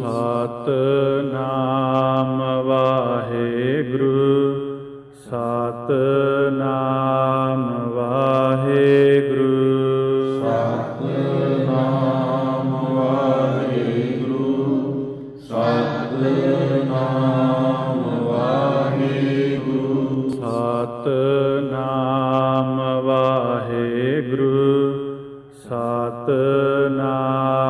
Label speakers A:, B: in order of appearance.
A: सत नाम वाहे गुरु। सत नाम वाहे गुरु
B: सत नाम वाहे गुरु। सत नाम वाहे गुरु
A: सत नाम वाहे गुरु। सत नाम